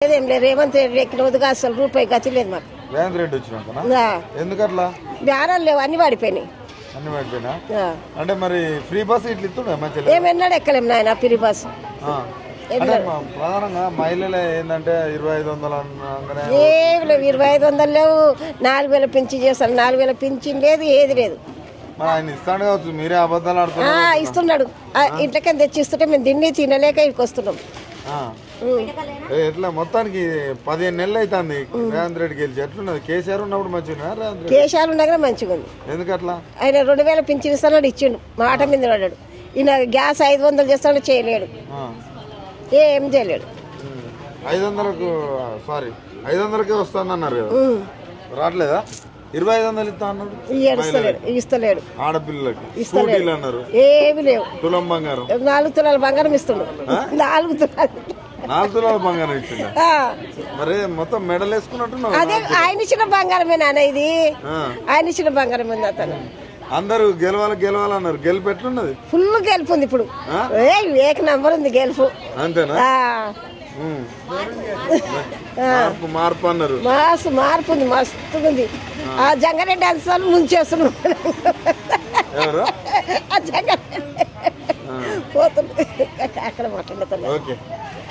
ఏం లేదు రేవంత్ రెడ్డి ఎక్కిన వద్దుగా అసలు రూపాయి గతి లేదు మాకు. రేవంత్ రెడ్డి వచ్చినాకనా ఆ, ఎందుకట్లా? బేరాలు లేవు అన్ని పడిపోయినాయి అన్ని పడిపోయినా ఆ. అంటే మరి ఫ్రీ బస్ ఇట్లా ఇస్తుండే మంచిగా ఏమన్నాడు ఎక్కలేం నాయన పిరి బస్. ఆ. అంటే మ- ప్రధానంగా మహిళలు ఏంటంటే ఇరవై ఐదు వందలు అనగానే ఏం లేవు ఇరవై ఐదు వందలు లేవు. నాలుగు వేల పింఛన్ చేస్తాను నాలుగు వేల పింఛన్ లేదు ఏది లేదు. మరి ఆయన ఇస్తాడు కావచ్చు మీరే అబద్ధాలు ఆ, ఆడుతున్నారు ఇస్తున్నాడు ఆ, ఇంట్లోకి తెచ్చిస్తుంటే మేము తిండి తినలేక ఇక్కడికి వస్తున్నాం. ఎట్లా? మొత్తానికి పదిహేను నెలలు అవుతుంది రేవంత్ రెడ్డి గెలిచి. ఎట్లున్నది? కేసీఆర్ ఉన్నప్పుడు మంచిగా కేశాలు ఉండగానే మంచిగా ఉంది ఎందుకట్లా? ఆయన రెండు వేల పింఛన్ ఇస్తాడు ఇచ్చిండు. మాట మీద పడ్డాడు. ఈయన గ్యాస్ ఐదు వందలు చేస్తాడు చేయలేడు. ఏం చేయలేడు. ఐదు వందలకు సారీ ఐదు వందలకే వస్తుంది అన్నారు. రావట్లేదా? ఇరవై ఐదు వందలు ఇస్తా అన్నారు ఇస్తలేడు ఇస్తలేడు. ఆడపిల్లలకి. ఇస్తలేడు. అన్నారు. ఏమి లేవు. తులం బంగారం. నాలుగు తులాల బంగారం ఇస్తుండు. నాలుగు తులాలు. నాలుగు తులాల బంగారం ఇచ్చిందా ఆ, మరి మొత్తం మెడల్ వేసుకున్నట్టున్నావు అదే ఆయన ఇచ్చిన బంగారమే నాన్న ఇది. ఆయన ఇచ్చిన బంగారం ఉంది అతను. అందరూ గెలవాలి గెలవాలన్నారు. గెలుపు ఎట్లున్నది? ఫుల్ గెలుపు ఉంది ఇప్పుడు. ఏక నంబర్ ఉంది గెలుపు. అంతేనా. మార్పు మార్పు అన్నారు. మస్తు మార్పు ఉంది మస్తు ఉంది జంగారెడ్డి అసలు ముంచేస్తున్నాం ఎవరు? ఆ జంగారెడ్డి. పోతుంది అక్కడ మాట్లాడుతున్నా ఓకే.